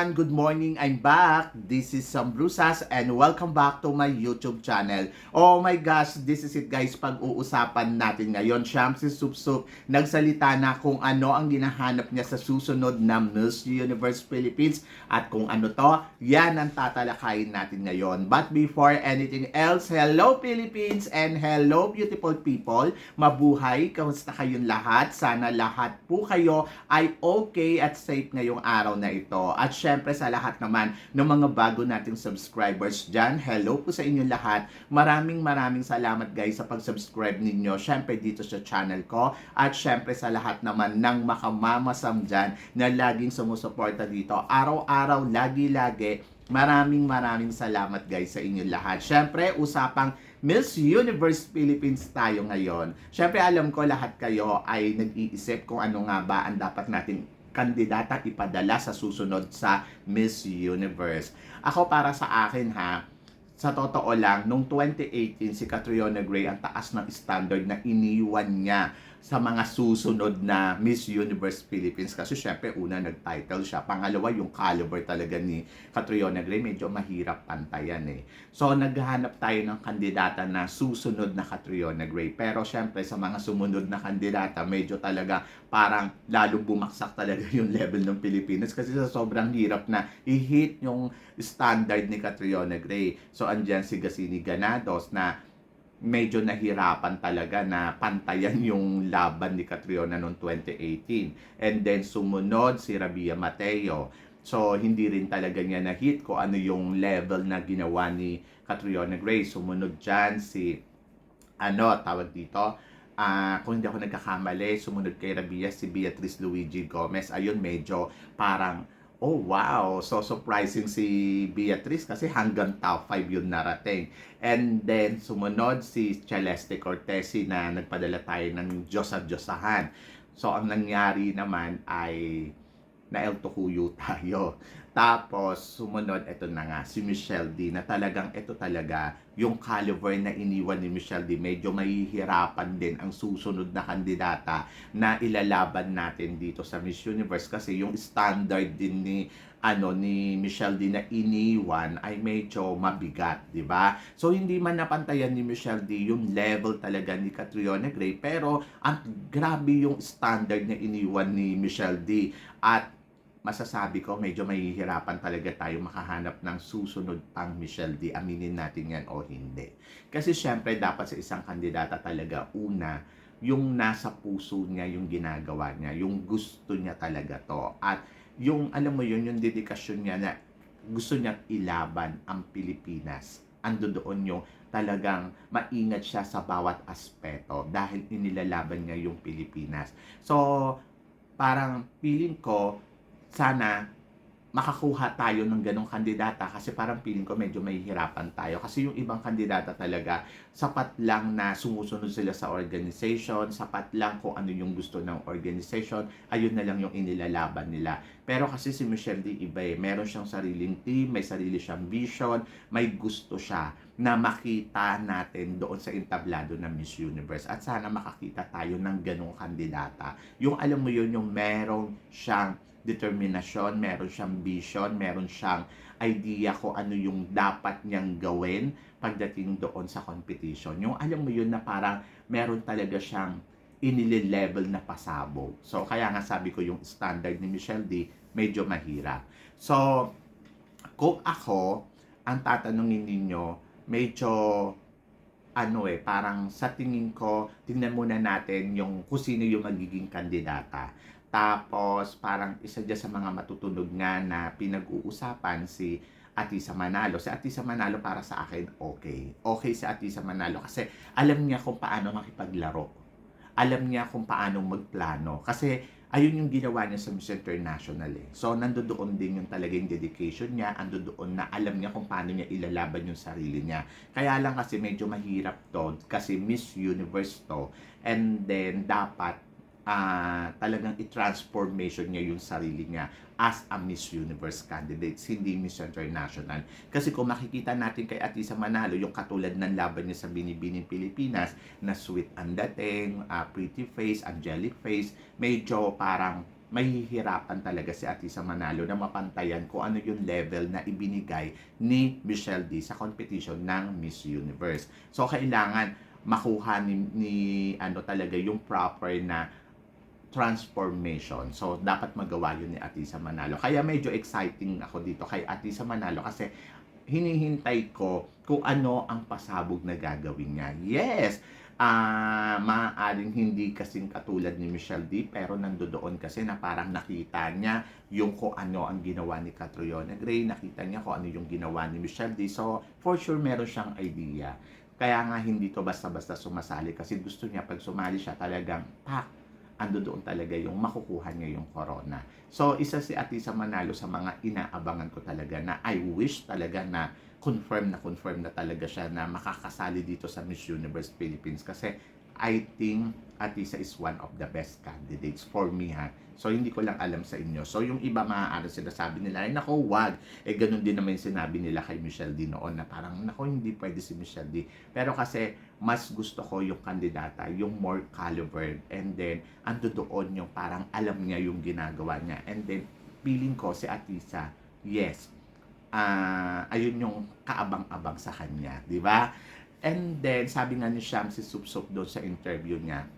Everyone! Good morning! I'm back! This is Sam Brusas and welcome back to my YouTube channel. Oh my gosh! This is it guys, pag-uusapan natin ngayon. Siyam si Sup Sup nagsalita na kung ano ang ginahanap niya sa susunod na Miss Universe Philippines at kung ano to, yan ang tatalakayin natin ngayon. But before anything else, hello Philippines and hello beautiful people! Mabuhay! Kamusta kayong lahat? Sana lahat po kayo ay okay at safe ngayong araw na ito. At syempre sa lahat naman ng mga bago nating subscribers dyan, hello po sa inyo lahat. Maraming maraming salamat guys sa pag-subscribe ninyo. Syempre dito sa channel ko. At syempre sa lahat naman ng makamamasam dyan na laging sumusuporta dito. Araw-araw, lagi-lagi. Maraming maraming salamat guys sa inyo lahat. Syempre, usapang Miss Universe Philippines tayo ngayon. Syempre, alam ko lahat kayo ay nag-iisip kung ano nga ba ang dapat natin kandidata ipadala sa susunod sa Miss Universe. Ako para sa akin ha, sa totoo lang, nung 2018 si Catriona Gray ang taas ng standard na iniwan niya sa mga susunod na Miss Universe Philippines kasi syempre una nag-title siya. Pangalawa yung caliber talaga ni Catriona Gray medyo mahirap pantayan eh. So naghahanap tayo ng kandidata na susunod na Catriona Gray. Pero syempre sa mga sumunod na kandidata medyo talaga parang lalo bumaksak talaga yung level ng Pilipinas kasi sa sobrang hirap na i-hit yung standard ni Catriona Gray. So andyan si Gasini Ganados na medyo nahirapan talaga na pantayan yung laban ni Catriona noong 2018. And then sumunod si Rabia Mateo. So hindi rin talaga niya na-hit ko ano yung level na ginawa ni Catriona Gray. Sumunod dyan si ano tawag dito Ah, kung hindi ako nagkakamali, sumunod kay Rabia si Beatrice Luigi Gomez. Ayun, medyo parang Oh wow! So surprising si Beatrice kasi hanggang top 5 yun narating. And then sumunod si Celeste Cortesi na nagpadala tayo ng Diyos at Diyosahan. So ang nangyari naman ay na El tayo. Tapos, sumunod, ito na nga, si Michelle D, na talagang ito talaga, yung caliber na iniwan ni Michelle D, medyo mahihirapan din ang susunod na kandidata na ilalaban natin dito sa Miss Universe kasi yung standard din ni ano ni Michelle D na iniwan ay medyo mabigat, 'di ba? So hindi man napantayan ni Michelle D yung level talaga ni Catriona Gray, pero ang grabe yung standard na iniwan ni Michelle D at masasabi ko medyo mahihirapan talaga tayo makahanap ng susunod pang Michelle D. Aminin natin yan o hindi. Kasi syempre dapat sa isang kandidata talaga una yung nasa puso niya yung ginagawa niya, yung gusto niya talaga to. At yung alam mo yun, yung dedikasyon niya na gusto niya ilaban ang Pilipinas. Ando doon yung talagang maingat siya sa bawat aspeto dahil inilalaban niya yung Pilipinas. So, parang feeling ko sana makakuha tayo ng ganong kandidata kasi parang feeling ko medyo mahihirapan tayo kasi yung ibang kandidata talaga sapat lang na sumusunod sila sa organization, sapat lang kung ano yung gusto ng organization, ayun na lang yung inilalaban nila. Pero kasi si Michelle D. iba eh, meron siyang sariling team, may sarili siyang vision, may gusto siya na makita natin doon sa entablado ng Miss Universe at sana makakita tayo ng ganong kandidata. Yung alam mo yun, yung merong siyang determinasyon, meron siyang vision, meron siyang idea ko ano yung dapat niyang gawin pagdating doon sa competition. Yung alam mo yun na parang meron talaga siyang inile-level na pasabog. So, kaya nga sabi ko yung standard ni Michelle D, medyo mahirap. So, kung ako, ang tatanungin ninyo, medyo ano eh, parang sa tingin ko, tingnan muna natin yung kung sino yung magiging kandidata. Tapos, parang isa dyan sa mga matutunog nga na pinag-uusapan si Atisa Manalo. Si Atisa Manalo para sa akin, okay. Okay si Atisa Manalo kasi alam niya kung paano makipaglaro. Alam niya kung paano magplano. Kasi ayun yung ginawa niya sa Miss International eh. So, nandoon din yung talagang dedication niya, ando doon na alam niya kung paano niya ilalaban yung sarili niya. Kaya lang kasi medyo mahirap to kasi Miss Universe to and then dapat uh, talagang i-transformation niya yung sarili niya as a Miss Universe candidate, hindi Miss International. Kasi kung makikita natin kay Atisa Manalo, yung katulad ng laban niya sa Binibining Pilipinas, na sweet ang dating, uh, pretty face, angelic face, medyo parang mahihirapan talaga si Atisa Manalo na mapantayan kung ano yung level na ibinigay ni Michelle D sa competition ng Miss Universe. So kailangan makuha ni, ni ano talaga yung proper na transformation. So, dapat magawa yun ni Atisa Manalo. Kaya medyo exciting ako dito kay Atisa Manalo kasi hinihintay ko kung ano ang pasabog na gagawin niya. Yes! ah maaaring hindi kasing katulad ni Michelle D pero nandoon kasi na parang nakita niya yung kung ano ang ginawa ni Catriona Gray, nakita niya kung ano yung ginawa ni Michelle D. So, for sure meron siyang idea. Kaya nga hindi to basta-basta sumasali kasi gusto niya pag sumali siya talagang pak ando doon talaga yung makukuha niya yung corona. So, isa si Atisa Manalo sa mga inaabangan ko talaga na I wish talaga na confirm na confirm na talaga siya na makakasali dito sa Miss Universe Philippines kasi I think Atisa is one of the best candidates for me ha. So hindi ko lang alam sa inyo. So yung iba maaari sila sabi nila, ay nako wag. Eh ganun din naman sinabi nila kay Michelle D noon na parang nako hindi pwede si Michelle D. Pero kasi mas gusto ko yung kandidata, yung more caliber and then ando doon yung parang alam niya yung ginagawa niya. And then feeling ko si Atisa, yes, ah ayun yung kaabang-abang sa kanya, di ba? And then, sabi nga ni Sham si Supsup doon sa interview niya,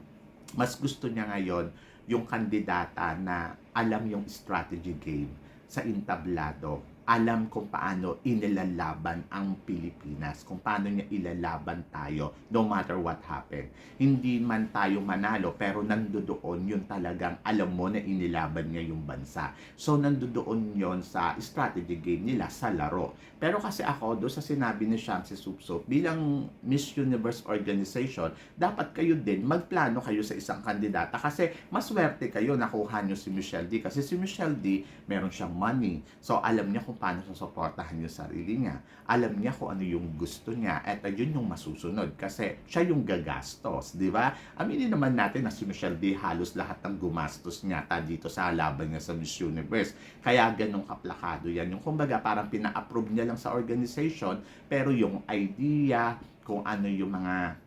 mas gusto niya ngayon yung kandidata na alam yung strategy game sa entablado. Alam kung paano inilalaban ang Pilipinas, kung paano niya ilalaban tayo no matter what happen. Hindi man tayo manalo, pero nandoon yun talagang alam mo na inilaban niya yung bansa. So nandoon yon sa strategy game nila sa laro. Pero kasi ako, doon sa sinabi ni Shamsi Supsop, bilang Miss Universe organization, dapat kayo din magplano kayo sa isang kandidata kasi maswerte kayo nakuha nyo si Michelle D. Kasi si Michelle D, meron siyang money. So alam niya kung paano susuportahan yung sarili niya. Alam niya kung ano yung gusto niya. At ayun yung masusunod kasi siya yung gagastos, di ba? Aminin naman natin na si Michelle D halos lahat ng gumastos niya ta dito sa laban niya sa Miss Universe. Kaya ganun kaplakado yan. Yung kumbaga parang pina-approve niya lang sa organization pero yung idea kung ano yung mga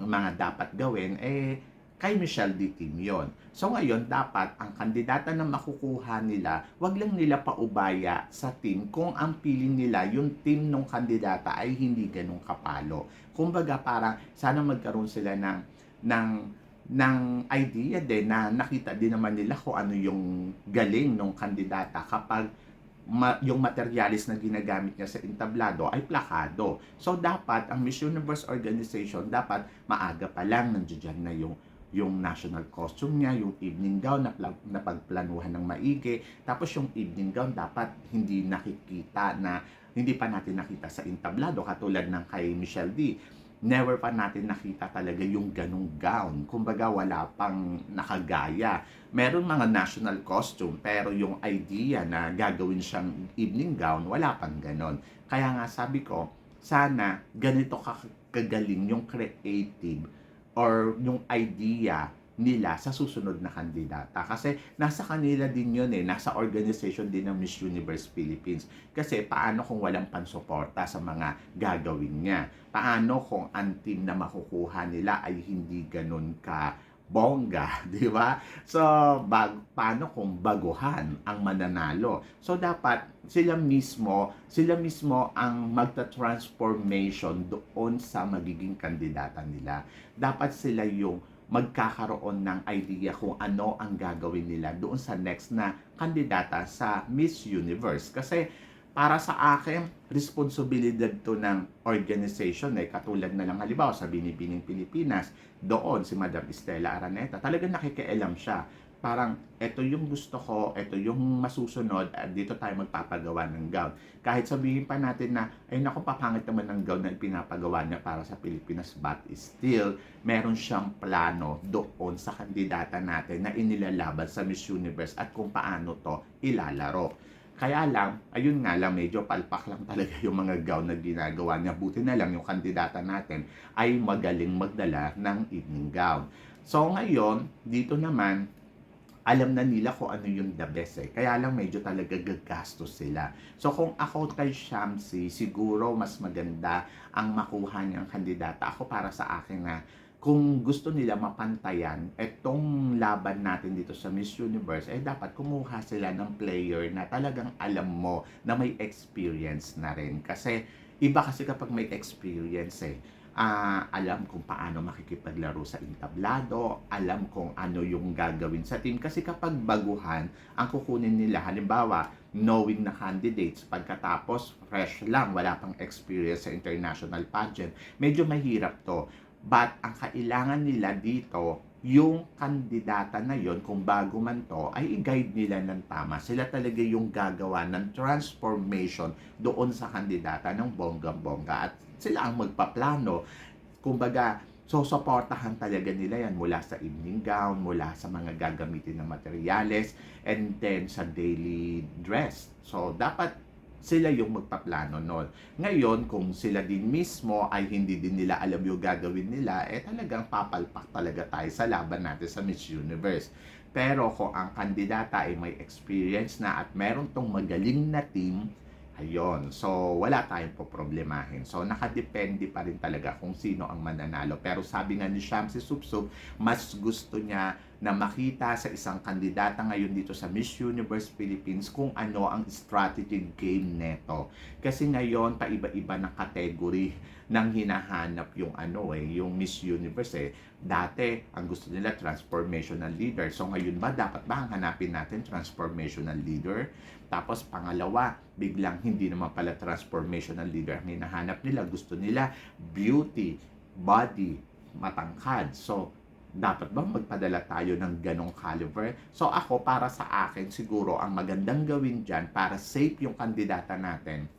mga dapat gawin eh kay Michelle D. Team yon. So ngayon, dapat ang kandidata na makukuha nila, wag lang nila paubaya sa team kung ang feeling nila yung team ng kandidata ay hindi ganun kapalo. Kumbaga parang sana magkaroon sila ng ng ng idea din na nakita din naman nila kung ano yung galing ng kandidata kapag ma- yung materialis na ginagamit niya sa entablado ay plakado. So dapat ang Miss Universe organization dapat maaga pa lang nandiyan na yung yung national costume niya, yung evening gown na, pla- na pagplanuhan ng maigi. Tapos yung evening gown dapat hindi nakikita na hindi pa natin nakita sa entablado katulad ng kay Michelle D. Never pa natin nakita talaga yung ganong gown. Kumbaga wala pang nakagaya. Meron mga national costume pero yung idea na gagawin siyang evening gown, wala pang ganon. Kaya nga sabi ko, sana ganito ka- kagaling yung creative or yung idea nila sa susunod na kandidata. Kasi nasa kanila din yun eh, nasa organization din ng Miss Universe Philippines. Kasi paano kung walang pansuporta sa mga gagawin niya? Paano kung ang team na makukuha nila ay hindi ganun ka bongga, di ba? So, bag, paano kung baguhan ang mananalo? So, dapat sila mismo, sila mismo ang magta-transformation doon sa magiging kandidata nila. Dapat sila yung magkakaroon ng idea kung ano ang gagawin nila doon sa next na kandidata sa Miss Universe. Kasi para sa akin, responsibilidad to ng organization eh. Katulad na lang halimbawa sa Binibining Pilipinas, doon si Madam Estela Araneta, talagang nakikialam siya. Parang, ito yung gusto ko, ito yung masusunod, at dito tayo magpapagawa ng gown. Kahit sabihin pa natin na, ay naku, papangit naman ng gown na pinapagawa niya para sa Pilipinas, but still, meron siyang plano doon sa kandidata natin na inilalaban sa Miss Universe at kung paano to ilalaro. Kaya lang, ayun nga lang, medyo palpak lang talaga yung mga gown na ginagawa niya. Buti na lang yung kandidata natin ay magaling magdala ng evening gown. So ngayon, dito naman, alam na nila kung ano yung the best eh. Kaya lang medyo talaga gagastos sila. So kung ako kay Shamsi, siguro mas maganda ang makuha niyang kandidata. Ako para sa akin na kung gusto nila mapantayan etong laban natin dito sa Miss Universe, eh dapat kumuha sila ng player na talagang alam mo na may experience na rin. Kasi iba kasi kapag may experience eh, ah, alam kung paano makikipaglaro sa entablado, alam kung ano yung gagawin sa team. Kasi kapag baguhan, ang kukunin nila, halimbawa, knowing na candidates, pagkatapos fresh lang, wala pang experience sa international pageant, medyo mahirap to. But ang kailangan nila dito, yung kandidata na yon kung bago man to, ay i-guide nila ng tama. Sila talaga yung gagawa ng transformation doon sa kandidata ng bonggang-bongga. At sila ang magpaplano. Kumbaga, so supportahan talaga nila yan mula sa evening gown, mula sa mga gagamitin na materyales, and then sa daily dress. So, dapat sila yung magpaplano noon. Ngayon, kung sila din mismo ay hindi din nila alam yung gagawin nila, eh talagang papalpak talaga tayo sa laban natin sa Miss Universe. Pero kung ang kandidata ay may experience na at meron tong magaling na team, Ayun. So, wala tayong poproblemahin. So, nakadepende pa rin talaga kung sino ang mananalo. Pero sabi nga ni Shamsi Supsup, mas gusto niya na makita sa isang kandidata ngayon dito sa Miss Universe Philippines kung ano ang strategy game neto. Kasi ngayon, paiba-iba ng category nang hinahanap yung ano eh, yung Miss Universe eh. Dati, ang gusto nila transformational leader. So ngayon ba, dapat ba ang hanapin natin transformational leader? Tapos pangalawa, biglang hindi naman pala transformational leader ang hinahanap nila. Gusto nila beauty, body, matangkad. So, dapat ba magpadala tayo ng ganong caliber? So ako, para sa akin, siguro ang magandang gawin dyan para safe yung kandidata natin.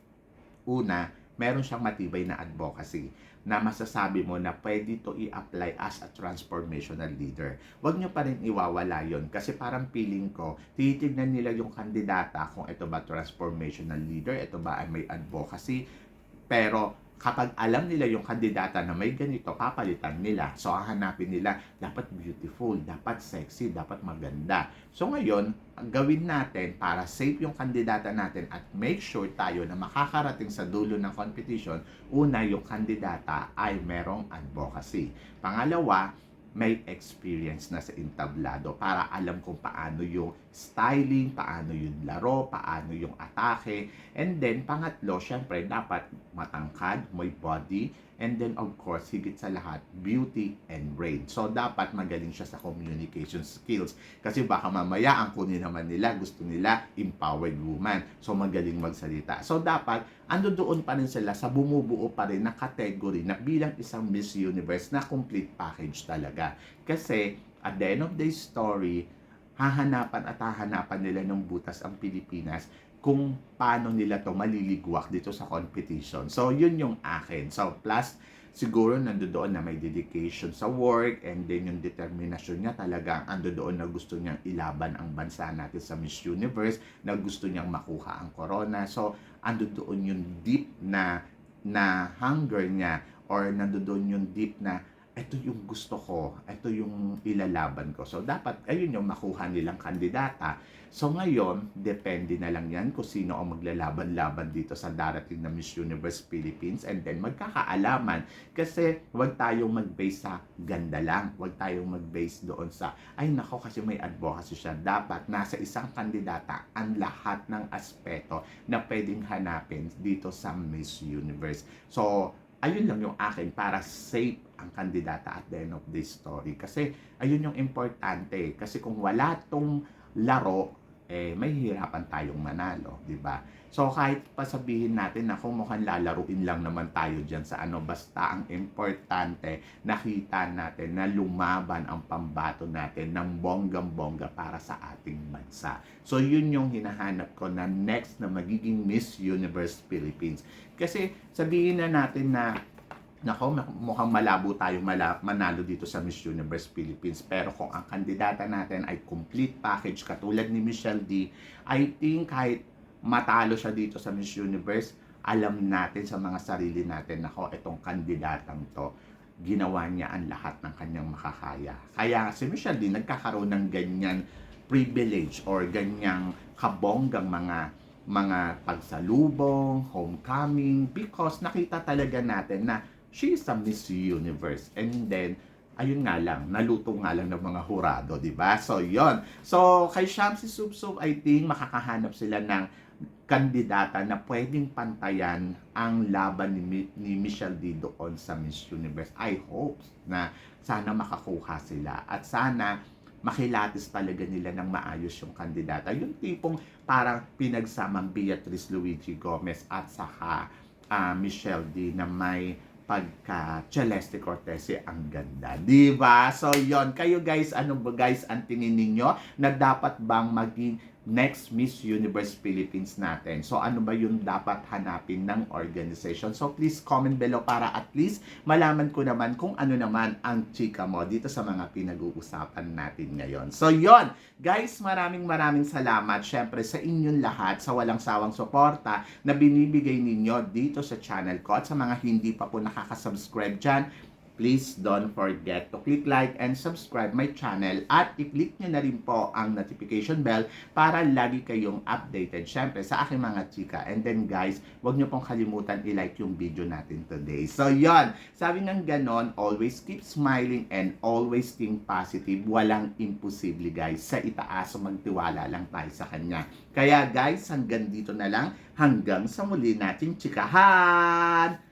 Una, meron siyang matibay na advocacy na masasabi mo na pwede to i-apply as a transformational leader. Huwag nyo pa rin iwawala yon kasi parang feeling ko, titignan nila yung kandidata kung ito ba transformational leader, ito ba ay may advocacy, pero kapag alam nila yung kandidata na may ganito, papalitan nila. So, hahanapin nila, dapat beautiful, dapat sexy, dapat maganda. So, ngayon, gawin natin para safe yung kandidata natin at make sure tayo na makakarating sa dulo ng competition, una, yung kandidata ay merong advocacy. Pangalawa, may experience na sa entablado para alam kung paano yung styling, paano yung laro, paano yung atake. And then, pangatlo, syempre, dapat matangkad, may body, and then, of course, higit sa lahat, beauty and brain. So, dapat magaling siya sa communication skills. Kasi baka mamaya, ang kunin naman nila, gusto nila, empowered woman. So, magaling magsalita. So, dapat, ando doon pa rin sila sa bumubuo pa rin na category na bilang isang Miss Universe na complete package talaga. Kasi, at the end of the story, hahanapan at hahanapan nila ng butas ang Pilipinas kung paano nila to maliligwak dito sa competition. So, yun yung akin. So, plus, siguro nandoon na may dedication sa work and then yung determinasyon niya talaga ando doon na gusto niyang ilaban ang bansa natin sa Miss Universe, na gusto niyang makuha ang corona. So, ando doon yung deep na na hunger niya or nandoon yung deep na ito yung gusto ko, ito yung ilalaban ko. So, dapat, ayun yung makuha nilang kandidata. So, ngayon, depende na lang yan kung sino ang maglalaban-laban dito sa darating na Miss Universe Philippines and then magkakaalaman. Kasi, wag tayong mag-base sa ganda lang. Wag tayong mag-base doon sa, ay nako kasi may advocacy siya. Dapat, nasa isang kandidata ang lahat ng aspeto na pwedeng hanapin dito sa Miss Universe. So, ayun lang yung akin para safe ang kandidata at the end of this story. Kasi ayun yung importante. Kasi kung wala tong laro, eh, may hirapan tayong manalo, di ba? So, kahit pasabihin natin na kung mukhang lalaruin lang naman tayo dyan sa ano, basta ang importante, nakita natin na lumaban ang pambato natin ng bonggang-bongga para sa ating bansa. So, yun yung hinahanap ko na next na magiging Miss Universe Philippines. Kasi, sabihin na natin na Nako, mukhang malabo tayo mala- manalo dito sa Miss Universe Philippines. Pero kung ang kandidata natin ay complete package katulad ni Michelle D, I think kahit matalo siya dito sa Miss Universe, alam natin sa mga sarili natin, nako, itong kandidatang to, ginawa niya ang lahat ng kanyang makakaya. Kaya si Michelle D, nagkakaroon ng ganyan privilege or ganyang kabonggang mga mga pagsalubong, homecoming, because nakita talaga natin na she is a Miss Universe. And then, ayun nga lang, naluto nga lang ng mga hurado, di ba? So, yon So, kay Shamsi Subsub, I think makakahanap sila ng kandidata na pwedeng pantayan ang laban ni, ni Michelle D doon sa Miss Universe. I hope na sana makakuha sila at sana makilatis talaga nila ng maayos yung kandidata. Yung tipong parang pinagsamang Beatrice Luigi Gomez at saka ah, Michelle D na may pagka Celeste Cortese ang ganda. Di ba? So, yon Kayo guys, ano ba guys ang tingin ninyo na dapat bang maging next Miss Universe Philippines natin? So, ano ba yung dapat hanapin ng organization? So, please comment below para at least malaman ko naman kung ano naman ang chika mo dito sa mga pinag-uusapan natin ngayon. So, yon Guys, maraming maraming salamat syempre sa inyong lahat sa walang sawang suporta na binibigay ninyo dito sa channel ko at sa mga hindi pa po nakaka-subscribe dyan, please don't forget to click like and subscribe my channel at i-click nyo na rin po ang notification bell para lagi kayong updated syempre sa aking mga chika. And then guys, wag nyo pong kalimutan i-like yung video natin today. So yon sabi ng ganon, always keep smiling and always think positive. Walang imposible guys. Sa itaas, magtiwala lang tayo sa kanya. Kaya guys, hanggang dito na lang. Hanggang sa muli nating chikahan!